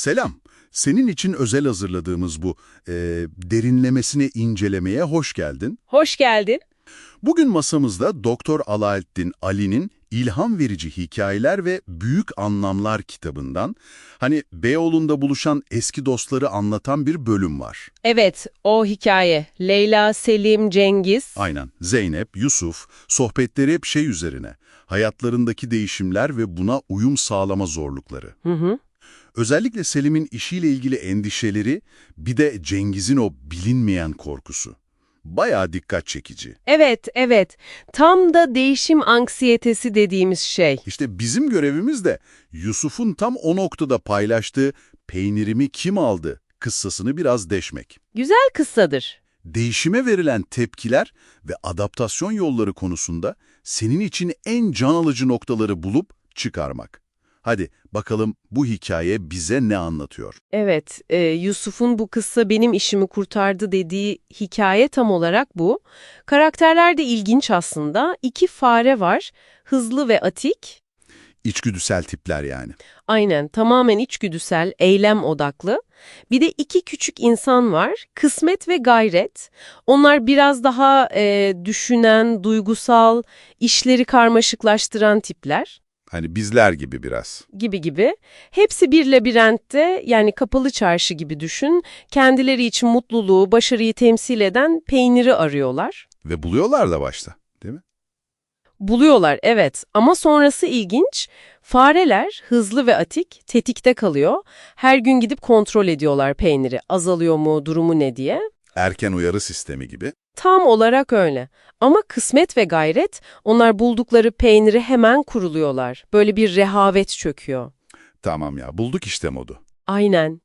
Selam. Senin için özel hazırladığımız bu e, derinlemesine incelemeye hoş geldin. Hoş geldin. Bugün masamızda Doktor Alaettin Ali'nin İlham Verici Hikayeler ve Büyük Anlamlar kitabından, hani Beyoğlu'nda buluşan eski dostları anlatan bir bölüm var. Evet, o hikaye. Leyla, Selim, Cengiz. Aynen. Zeynep, Yusuf, sohbetleri hep şey üzerine. Hayatlarındaki değişimler ve buna uyum sağlama zorlukları. Hı hı. Özellikle Selim'in işiyle ilgili endişeleri, bir de Cengiz'in o bilinmeyen korkusu. Bayağı dikkat çekici. Evet, evet. Tam da değişim anksiyetesi dediğimiz şey. İşte bizim görevimiz de Yusuf'un tam o noktada paylaştığı peynirimi kim aldı kıssasını biraz deşmek. Güzel kıssadır. Değişime verilen tepkiler ve adaptasyon yolları konusunda senin için en can alıcı noktaları bulup çıkarmak. Hadi bakalım bu hikaye bize ne anlatıyor? Evet, e, Yusuf'un bu kıssa benim işimi kurtardı dediği hikaye tam olarak bu. Karakterler de ilginç aslında. İki fare var, hızlı ve atik. İçgüdüsel tipler yani. Aynen, tamamen içgüdüsel, eylem odaklı. Bir de iki küçük insan var, kısmet ve gayret. Onlar biraz daha e, düşünen, duygusal, işleri karmaşıklaştıran tipler Hani bizler gibi biraz. gibi gibi. Hepsi bir labirentte yani kapalı çarşı gibi düşün. Kendileri için mutluluğu, başarıyı temsil eden peyniri arıyorlar. Ve buluyorlar da başta, değil mi? Buluyorlar evet ama sonrası ilginç. Fareler hızlı ve atik tetikte kalıyor. Her gün gidip kontrol ediyorlar peyniri azalıyor mu durumu ne diye. Erken uyarı sistemi gibi. Tam olarak öyle. Ama kısmet ve gayret onlar buldukları peyniri hemen kuruluyorlar. Böyle bir rehavet çöküyor. Tamam ya, bulduk işte modu. Aynen.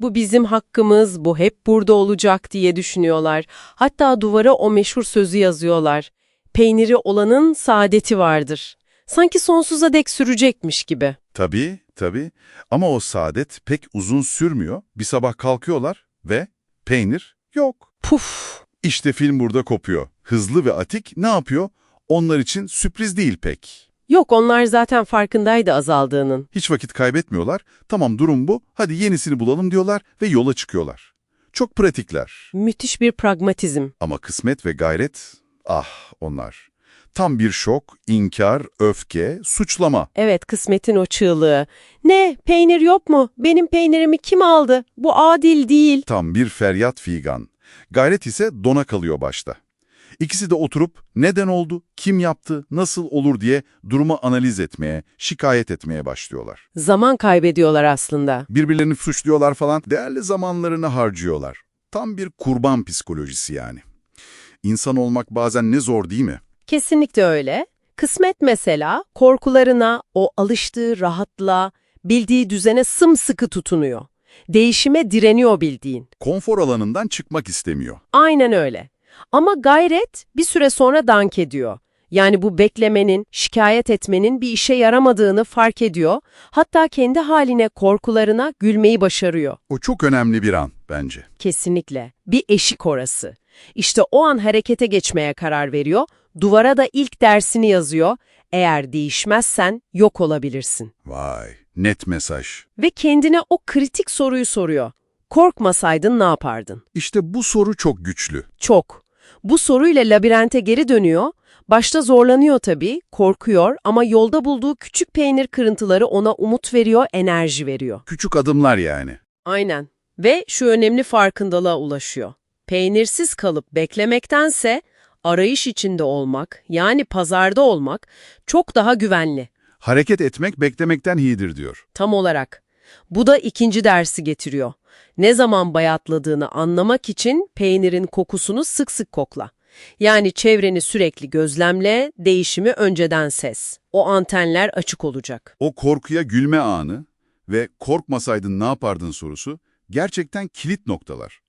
Bu bizim hakkımız, bu hep burada olacak diye düşünüyorlar. Hatta duvara o meşhur sözü yazıyorlar. Peyniri olanın saadeti vardır. Sanki sonsuza dek sürecekmiş gibi. Tabii, tabii. Ama o saadet pek uzun sürmüyor. Bir sabah kalkıyorlar ve peynir yok. Puf! İşte film burada kopuyor. Hızlı ve atik ne yapıyor? Onlar için sürpriz değil pek. Yok onlar zaten farkındaydı azaldığının. Hiç vakit kaybetmiyorlar. Tamam durum bu. Hadi yenisini bulalım diyorlar ve yola çıkıyorlar. Çok pratikler. Müthiş bir pragmatizm. Ama kısmet ve gayret, ah onlar. Tam bir şok, inkar, öfke, suçlama. Evet kısmetin o çığlığı. Ne peynir yok mu? Benim peynirimi kim aldı? Bu adil değil. Tam bir feryat figan. Gayret ise dona kalıyor başta. İkisi de oturup neden oldu, kim yaptı, nasıl olur diye durumu analiz etmeye, şikayet etmeye başlıyorlar. Zaman kaybediyorlar aslında. Birbirlerini suçluyorlar falan, değerli zamanlarını harcıyorlar. Tam bir kurban psikolojisi yani. İnsan olmak bazen ne zor değil mi? Kesinlikle öyle. Kısmet mesela korkularına, o alıştığı rahatlığa, bildiği düzene sımsıkı tutunuyor. Değişime direniyor bildiğin. Konfor alanından çıkmak istemiyor. Aynen öyle. Ama gayret bir süre sonra dank ediyor. Yani bu beklemenin, şikayet etmenin bir işe yaramadığını fark ediyor. Hatta kendi haline, korkularına gülmeyi başarıyor. O çok önemli bir an bence. Kesinlikle. Bir eşik orası. İşte o an harekete geçmeye karar veriyor. Duvara da ilk dersini yazıyor. Eğer değişmezsen yok olabilirsin. Vay, net mesaj. Ve kendine o kritik soruyu soruyor. Korkmasaydın ne yapardın? İşte bu soru çok güçlü. Çok. Bu soruyla labirente geri dönüyor. Başta zorlanıyor tabii, korkuyor ama yolda bulduğu küçük peynir kırıntıları ona umut veriyor, enerji veriyor. Küçük adımlar yani. Aynen. Ve şu önemli farkındalığa ulaşıyor. Peynirsiz kalıp beklemektense arayış içinde olmak, yani pazarda olmak çok daha güvenli. Hareket etmek beklemekten iyidir diyor. Tam olarak. Bu da ikinci dersi getiriyor. Ne zaman bayatladığını anlamak için peynirin kokusunu sık sık kokla. Yani çevreni sürekli gözlemle, değişimi önceden ses. O antenler açık olacak. O korkuya gülme anı ve korkmasaydın ne yapardın sorusu gerçekten kilit noktalar.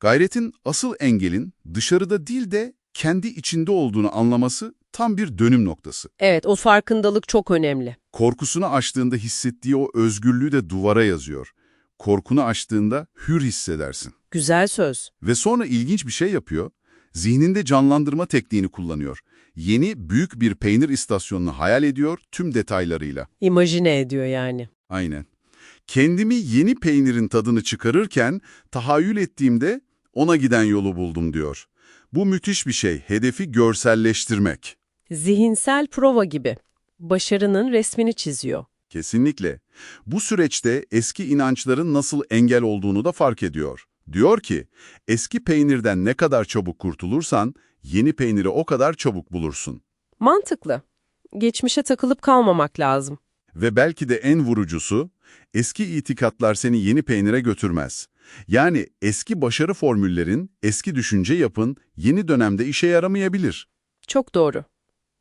Gayretin asıl engelin dışarıda değil de kendi içinde olduğunu anlaması tam bir dönüm noktası. Evet, o farkındalık çok önemli. Korkusunu aştığında hissettiği o özgürlüğü de duvara yazıyor. Korkunu aştığında hür hissedersin. Güzel söz. Ve sonra ilginç bir şey yapıyor. Zihninde canlandırma tekniğini kullanıyor. Yeni büyük bir peynir istasyonunu hayal ediyor tüm detaylarıyla. İmajine ediyor yani. Aynen. Kendimi yeni peynirin tadını çıkarırken tahayyül ettiğimde ona giden yolu buldum diyor. Bu müthiş bir şey, hedefi görselleştirmek. Zihinsel prova gibi. Başarının resmini çiziyor. Kesinlikle. Bu süreçte eski inançların nasıl engel olduğunu da fark ediyor. Diyor ki, eski peynirden ne kadar çabuk kurtulursan, yeni peyniri o kadar çabuk bulursun. Mantıklı. Geçmişe takılıp kalmamak lazım. Ve belki de en vurucusu, eski itikatlar seni yeni peynire götürmez. Yani eski başarı formüllerin, eski düşünce yapın yeni dönemde işe yaramayabilir. Çok doğru.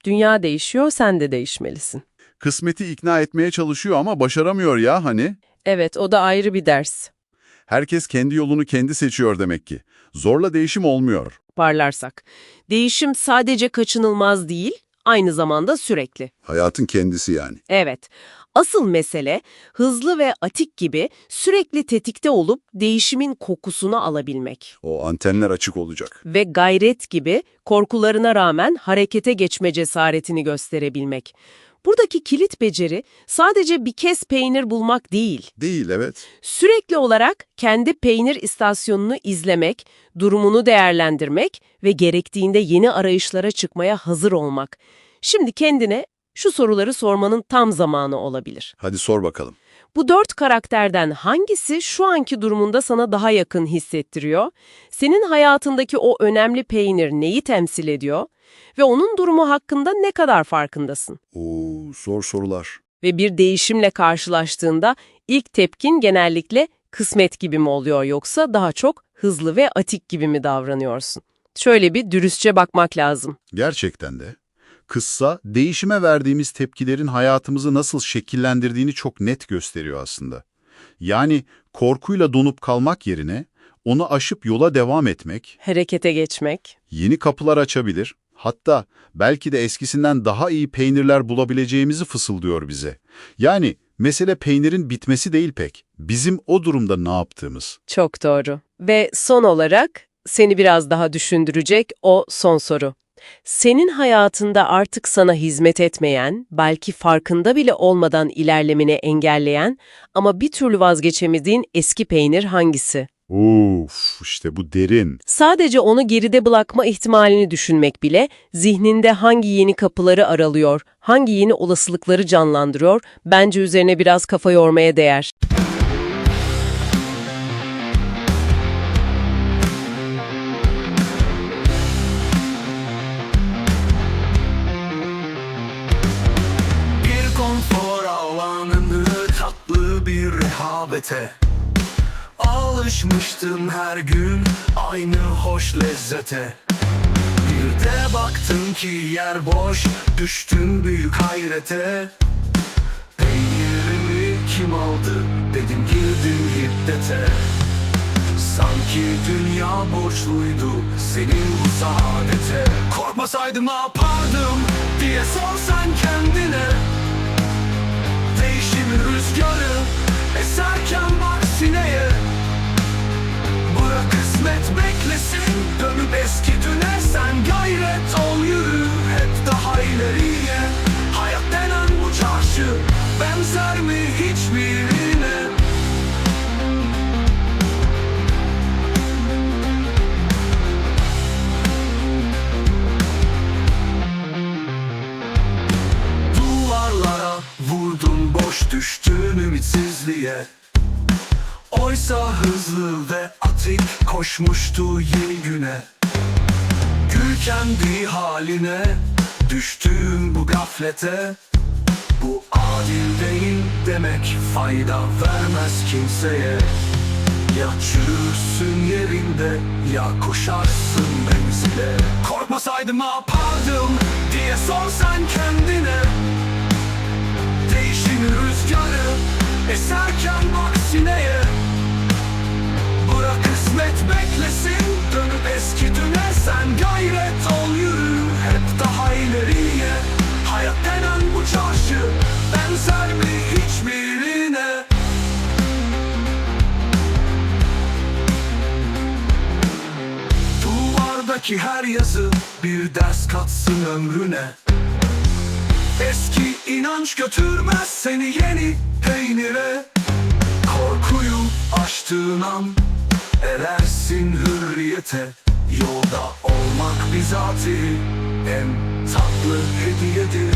Dünya değişiyor, sen de değişmelisin. Kısmeti ikna etmeye çalışıyor ama başaramıyor ya hani. Evet, o da ayrı bir ders. Herkes kendi yolunu kendi seçiyor demek ki. Zorla değişim olmuyor. Parlarsak. Değişim sadece kaçınılmaz değil, aynı zamanda sürekli. Hayatın kendisi yani. Evet. Asıl mesele hızlı ve atik gibi sürekli tetikte olup değişimin kokusunu alabilmek. O antenler açık olacak. Ve gayret gibi korkularına rağmen harekete geçme cesaretini gösterebilmek. Buradaki kilit beceri sadece bir kez peynir bulmak değil. Değil evet. Sürekli olarak kendi peynir istasyonunu izlemek, durumunu değerlendirmek ve gerektiğinde yeni arayışlara çıkmaya hazır olmak. Şimdi kendine şu soruları sormanın tam zamanı olabilir. Hadi sor bakalım. Bu dört karakterden hangisi şu anki durumunda sana daha yakın hissettiriyor? Senin hayatındaki o önemli peynir neyi temsil ediyor? Ve onun durumu hakkında ne kadar farkındasın? Oo, zor sorular. Ve bir değişimle karşılaştığında ilk tepkin genellikle kısmet gibi mi oluyor yoksa daha çok hızlı ve atik gibi mi davranıyorsun? Şöyle bir dürüstçe bakmak lazım. Gerçekten de. Kıssa, değişime verdiğimiz tepkilerin hayatımızı nasıl şekillendirdiğini çok net gösteriyor aslında. Yani korkuyla donup kalmak yerine onu aşıp yola devam etmek, Harekete geçmek. yeni kapılar açabilir, hatta belki de eskisinden daha iyi peynirler bulabileceğimizi fısıldıyor bize. Yani mesele peynirin bitmesi değil pek, bizim o durumda ne yaptığımız. Çok doğru. Ve son olarak seni biraz daha düşündürecek o son soru. Senin hayatında artık sana hizmet etmeyen, belki farkında bile olmadan ilerlemeni engelleyen ama bir türlü vazgeçemediğin eski peynir hangisi? Uf, işte bu derin. Sadece onu geride bırakma ihtimalini düşünmek bile zihninde hangi yeni kapıları aralıyor, hangi yeni olasılıkları canlandırıyor, bence üzerine biraz kafa yormaya değer. Bir konfor alanını tatlı bir rehavete Alışmıştım her gün aynı hoş lezzete. Bir de baktım ki yer boş düştüm büyük hayrete. Peynirimi kim aldı? Dedim girdim hiddete. Sanki dünya borçluydu senin bu saadete. Korkmasaydım ne yapardım diye sor sen kendine. Değişimin rüzgarı eserken bak sineye kısmet beklesin. Dönüp eski düne gayret ol yürü hep daha ileriye. Hayat denen bu çarşı benzer mi hiçbirine? Duvarlara vurdum boş düştün ümitsizliğe. Oysa hızlı ve atik koşmuştu yeni güne. Gül kendi haline. Düştüğüm bu gaflete. Bu adil değil demek fayda vermez kimseye. Ya çürürsün yerinde ya koşarsın menzile. Korkmasaydım ne yapardım diye sor sen kendine. Değişim rüzgarı eserken bak sineye kısmet beklesin dönüp eski düne Sen gayret ol yürü. Hep daha ileriye Hayat denen bu çarşı benzer mi hiçbirine? Duvardaki her yazı bir ders katsın ömrüne. Eski inanç götürmez seni yeni peynire. Ulaştığın an Erersin hürriyete Yolda olmak bizatihi. En tatlı hediyedir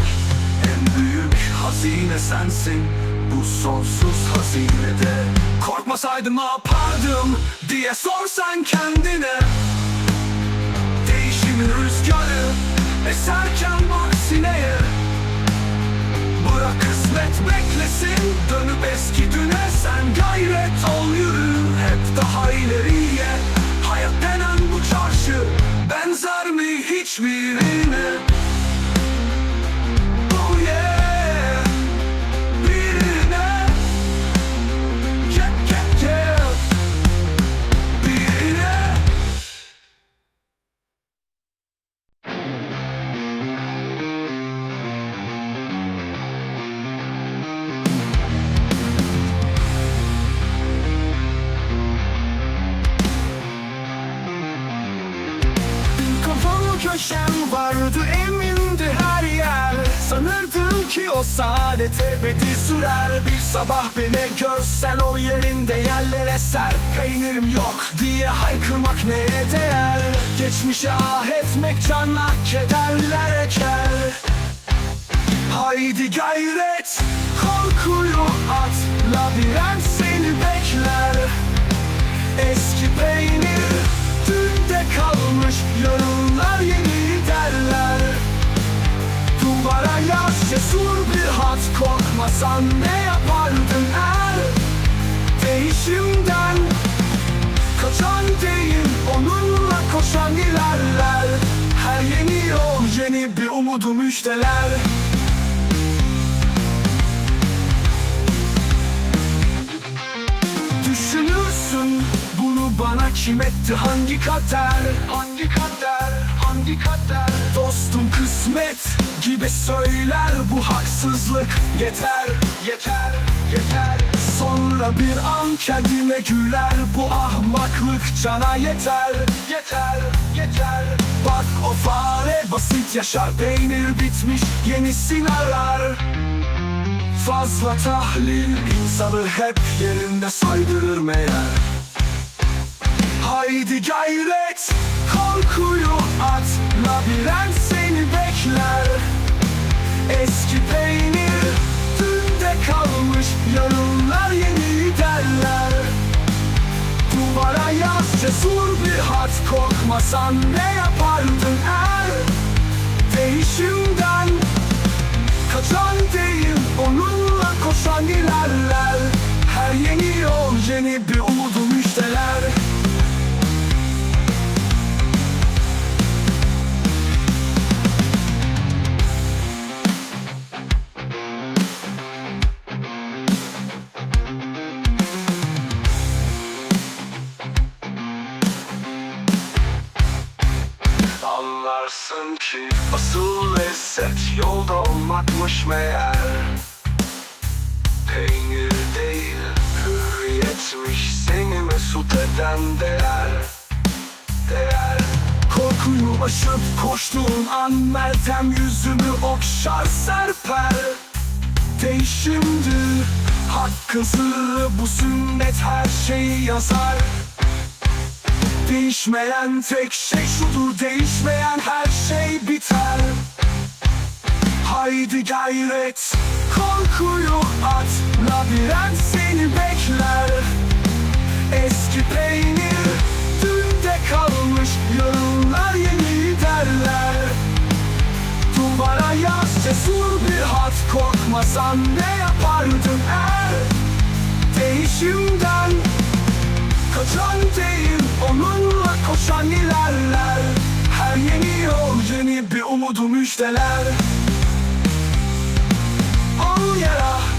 En büyük hazine sensin. Bu sonsuz hazinede Korkmasaydım ne yapardım Diye sorsan kendine. Değişimin rüzgarı Eserken bak sineye Bırak kısmet beklesin Dönüp eski düne sen gayret Sanırdım ki o saadet ebedi sürer. Bir sabah beni görsen o yerinde yerlere ser. Peynirim yok diye haykırmak neye değer? Geçmişe ah etmek canla kederler eker Haydi gayret korkuyu at. Labirent seni bekler. Eski peynir dünde kalmış Yarınlar yeni Duvara yaz cesur bir hat. Korkmasan ne yapardın er? Değişimden Kaçan değil onunla koşan ilerler. Her yeni yol yeni bir umudu müjdeler. Düşünürsün bunu bana kim etti? Hangi kader? Hangi kader hangi kader Dostum kısmet gibi söyler. Bu haksızlık Yeter yeter yeter. Sonra bir an kendime güler. Bu ahmaklık cana yeter Yeter yeter. Bak o fare basit yaşar Peynir bitmiş yenisini arar. Fazla tahlil insanı hep yerinde saydırır meğer. Haydi gayret korkuyu at Labirent seni bekler. Eski peynir dünde kalmış Yarınlar yeni derler Duvara yaz cesur bir hat Korkmasan ne yapardın er? Değişimden Kaçan değil onunla koşan ilerler. Her yeni yol yeni bir asıl lezzet yolda olmakmış meğer. Peynir değil hürriyetmiş seni mesut eden değer. Değer. Korkuyu aşıp koştuğun an Meltem yüzümü okşar serper. Değişimdir Hakkı sırrı bu sünnet her şeyi yazar Değişmeyen tek şey şudur Değişmeyen her şey biter. Haydi gayret Korkuyu at Labirent seni bekler. Eski peynir Dünde kalmış Yarınlar yeni derler. Duvara yaz cesur bir hat Korkmasan ne yapardın er Değişimden koşan ilerler Her yeni yol yeni bir umudu müjdeler. Oh yeah